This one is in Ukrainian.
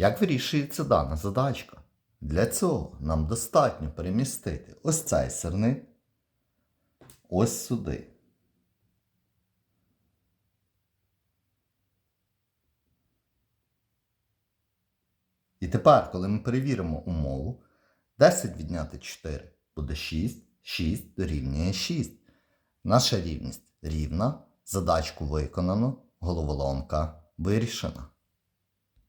Як вирішується дана задачка? Для цього нам достатньо перемістити ось цей сирник ось сюди. І тепер, коли ми перевіримо умову, 10 відняти 4 буде 6, 6 дорівнює 6. Наша рівність рівна, задачку виконано, головоломка вирішена.